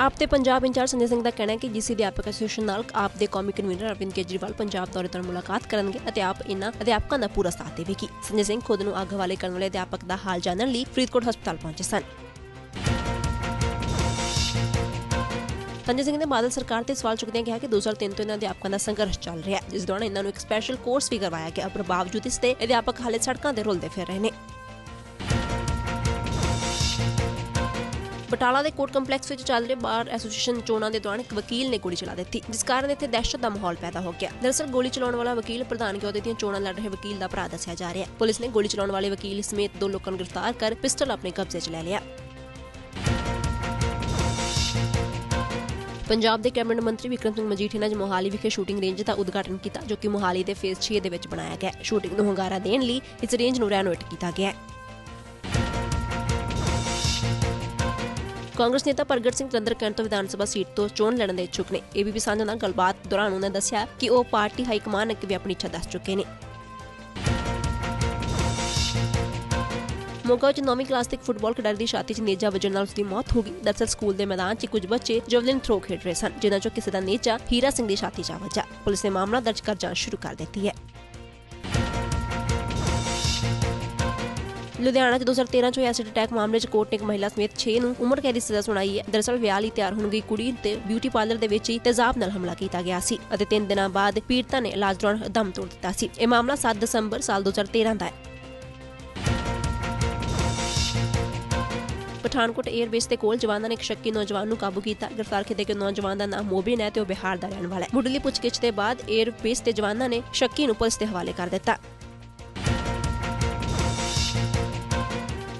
ਆਪ ਤੇ ਪੰਜਾਬ ਇੰਚਾਰਜ ਸੰਜੇ ਸਿੰਘ ਦਾ ਕਹਿਣਾ ਹੈ ਕਿ ਜੀਸੀ ਅਧਿਆਪਕ ਐਸੋਸੀਏਸ਼ਨ ਨਾਲ ਆਪ ਦੇ ਕੌਮੀ ਕਨਵੀਨਰ ਅਰਵਿੰਦ ਕੇਜਰੀਵਾਲ ਪੰਜਾਬ ਦੌਰੇ ਤੋਂ ਮੁਲਾਕਾਤ ਕਰਨਗੇ ਅਤੇ ਆਪ ਇਨ੍ਹਾਂ ਅਧਿਆਪਕਾਂ ਦਾ ਪੂਰਾ ਸਾਥ ਦੇਵੇਗੀ। ਸੰਜੇ ਸਿੰਘ ਖੁਦ ਨੂੰ ਅੱਗ ਹਵਾਲੇ ਕਰਨ ਵਾਲੇ ਅਧਿਆਪਕ ਦਾ ਹਾਲ ਜਾਣਨ ਲਈ ਫਰੀਦਕੋਟ ਹਸਪਤਾਲ ਪਹੁੰਚੇ ਸਨ। ਸੰਜੇ ਸਿੰਘ ਨੇ ਬਾਦਲ ਸਰਕਾਰ ਤੇ ਸਵਾਲ ਚੁੱਕਦਿਆਂ ਕਿਹਾ ਕਿ 2003 ਤੋਂ ਇਹਨਾਂ ਅਧਿਆਪਕਾਂ ਦਾ ਸੰਘਰਸ਼ ਚੱਲ ਰਿਹਾ ਹੈ, ਜਿਸ ਦੌਰਾਨ ਇਹਨਾਂ ਨੂੰ ਇੱਕ ਸਪੈਸ਼ਲ ਕੋਰਸ ਵੀ ਕਰਵਾਇਆ ਗਿਆ, ਪਰ ਬਾਵਜੂਦ ਇਸ ਦੇ ਅਧਿਆਪਕ ਹਾਲੇ ਸੜਕਾਂ ਤੇ ਰੁਲਦੇ ਫਿਰ ਰਹੇ ਨੇ। ਬਟਾਲਾ ਦੇ ਕੋਰਟ ਕੰਪਲੈਕਸ ਵਿੱਚ ਚੱਲ ਰਹੇ ਬਾਰ ਐਸੋਸੀਏਸ਼ਨ ਚੋਣਾਂ ਦੇ ਦੌਰਾਨ ਇੱਕ ਵਕੀਲ ਨੇ ਗੋਲੀ ਚਲਾ ਦਿੱਤੀ, ਜਿਸ ਕਾਰਨ ਇੱਥੇ ਦਹਿਸ਼ਤ ਦਾ ਮਾਹੌਲ ਪੈਦਾ ਹੋ ਗਿਆ। ਦਰਅਸਲ ਗੋਲੀ ਚਲਾਉਣ ਵਾਲਾ ਵਕੀਲ ਪ੍ਰਧਾਨਗੀ ਅਹੁਦੇ ਦੀਆਂ ਚੋਣਾਂ ਲੜ ਰਹੇ ਵਕੀਲ ਦਾ ਭਰਾ ਦੱਸਿਆ ਜਾ ਰਿਹਾ ਹੈ। ਪੁਲਿਸ ਨੇ ਗੋਲੀ ਚਲਾਉਣ ਵਾਲੇ ਵਕੀਲ ਸਮੇਤ ਦੋ ਲੋਕਾਂ ਨੂੰ ਗ੍ਰਿਫਤਾਰ ਕਰ ਪਿਸਟਲ ਆਪਣੇ ਕਬਜ਼ੇ 'ਚ ਲੈ ਲਿਆ। ਪੰਜਾਬ ਦੇ ਕੈਬਨਿਟ ਮੰਤਰੀ ਵਿਕਰਮ ਸਿੰਘ ਮਜੀਠੀਆ ਨੇ ਅੱਜ ਮੋਹਾਲੀ ਵਿਖੇ ਸ਼ੂਟਿੰਗ ਰੇਂਜ ਦਾ ਉਦਘਾਟਨ ਕੀਤਾ, ਜੋ ਕਿ ਮੋਹਾਲੀ ਦੇ ਫੇਸ 6 ਦੇ ਵਿੱਚ ਬਣਾਇਆ ਗਿਆ ਹੈ। ਸ਼ੂਟਿੰਗ ਨੂੰ ਹੁੰਗਾਰਾ ਦੇਣ ਲਈ ਇਸ ਰੇਂਜ ਨੂੰ ਰੈਨੋਵੇਟ ਕੀਤਾ ਗਿਆ ਹੈ। ਕਾਂਗਰਸ ਨੇਤਾ ਪ੍ਰਗਟ ਸਿੰਘ ਚੰਦਰ ਕੈਂਟ ਤੋਂ ਵਿਧਾਨ ਸਭਾ ਸੀਟ ਤੋਂ ਚੋਣ ਲੜਨ ਦੇ ਇੱਛੁਕ ਨੇ। ਏਬੀਪੀ ਸਾਂਝਾ ਨਾਲ ਗੱਲਬਾਤ ਦੌਰਾਨ ਉਹਨਾਂ ਦੱਸਿਆ ਕਿ ਉਹ ਪਾਰਟੀ ਹਾਈ ਕਮਾਨ ਅੱਗੇ ਵੀ ਆਪਣੀ ਇੱਛਾ ਦੱਸ ਚੁੱਕੇ ਨੇ। ਮੋਗਾ ਵਿੱਚ 9ਵੀਂ ਕਲਾਸ ਦੇ ਫੁੱਟਬਾਲ ਖਿਡਾਰੀ ਦੀ ਛਾਤੀ 'ਚ ਨੇਜਾ ਵੱਜਣ ਨਾਲ ਉਸਦੀ ਮੌਤ ਹੋ ਗਈ। ਦਰਅਸਲ ਸਕੂਲ ਦੇ ਮੈਦਾਨ 'ਚ ਕੁਝ ਬੱਚੇ ਜਵਲਿਨ ਥਰੋ ਖੇਡ ਰਹੇ ਸਨ, ਜਿਨ੍ਹਾਂ 'ਚੋਂ ਕਿਸੇ ਦਾ ਨੇਜਾ ਹੀਰਾ ਸਿੰਘ ਦੀ ਛਾਤੀ 'ਚ ਆ ਵੱਜਾ ਪੁਲਿਸ ਨੇ ਮਾਮਲਾ ਦਰਜ ਕਰ ਜਾਂਚ ਸ਼ੁਰੂ ਕਰ ਦਿੱਤੀ ਹੈ। ਲੁਧਿਆਣਾ 'ਚ 2013 ਚ ਹੋਏ ਐਸਿਡ ਅਟੈਕ ਮਾਮਲੇ 'ਚ ਕੋਰਟ ਨੇ ਇੱਕ ਮਹਿਲਾ ਸਮੇਤ 6 ਨੂੰ ਉਮਰ ਕੈਦ ਦੀ ਸਜ਼ਾ ਸੁਣਾਈ ਹੈ। ਦਰਅਸਲ ਵਿਆਹ ਲਈ ਤਿਆਰ ਹੋਣ ਗਈ ਕੁੜੀ ਤੇ ਬਿਊਟੀ ਪਾਰਲਰ ਦੇ ਵਿੱਚ ਹੀ ਤੇਜ਼ਾਬ ਨਾਲ ਹਮਲਾ ਕੀਤਾ ਗਿਆ ਸੀ ਅਤੇ 3 ਦਿਨਾਂ ਬਾਅਦ ਪੀੜਤਾ ਨੇ ਇਲਾਜ ਦੌਰਾਨ ਦਮ ਤੋੜ ਦਿੱਤਾ ਸੀ। ਇਹ ਮਾਮਲਾ 7 ਦਸੰਬਰ ਸਾਲ 2013 ਦਾ ਹੈ। ਪਠਾਨਕੋਟ 에ਅਰਬੇਸ ਦੇ ਕੋਲ ਜਵਾਨਾਂ ਨੇ ਇੱਕ ਸ਼ੱਕੀ ਨੌਜਵਾਨ ਨੂੰ ਕਾਬੂ ਕੀਤਾ। ਗ੍ਰਿਫਤਾਰ ਕੀਤੇ ਗਏ ਨੌਜਵਾਨ ਦਾ ਨਾਮ ਮੋਬਿਨ ਹੈ ਤੇ ਉਹ ਬਿਹਾਰ ਦਾ ਰਹਿਣ ਵਾਲਾ ਹੈ। ਮੁੱਢਲੀ ਪੁੱਛਗਿੱਛ ਦੇ ਬਾਅਦ 에ਅਰਬੇਸ ਦੇ ਜਵਾਨਾਂ ਨੇ ਸ਼ੱਕੀ ਨੂੰ ਪੁਲਿਸ ਦੇ ਹਵਾਲੇ ਕਰ ਦਿੱਤਾ।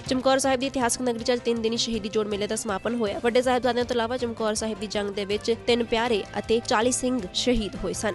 ਚਮਕੌਰ ਸਾਹਿਬ ਦੀ ਇਤਿਹਾਸਕ ਨਗਰੀ ਚ ਅੱਜ ਤਿੰਨ ਦਿਨੀ ਸ਼ਹੀਦੀ ਜੋੜ ਮੇਲੇ ਦਾ ਸਮਾਪਨ ਹੋਇਆ। ਵੱਡੇ ਸਾਹਿਬਜ਼ਾਦਿਆਂ ਤੋਂ ਇਲਾਵਾ ਚਮਕੌਰ ਸਾਹਿਬ ਦੀ ਜੰਗ ਦੇ ਵਿੱਚ ਤਿੰਨ ਪਿਆਰੇ ਅਤੇ 40 ਸਿੰਘ ਸ਼ਹੀਦ ਹੋਏ ਸਨ।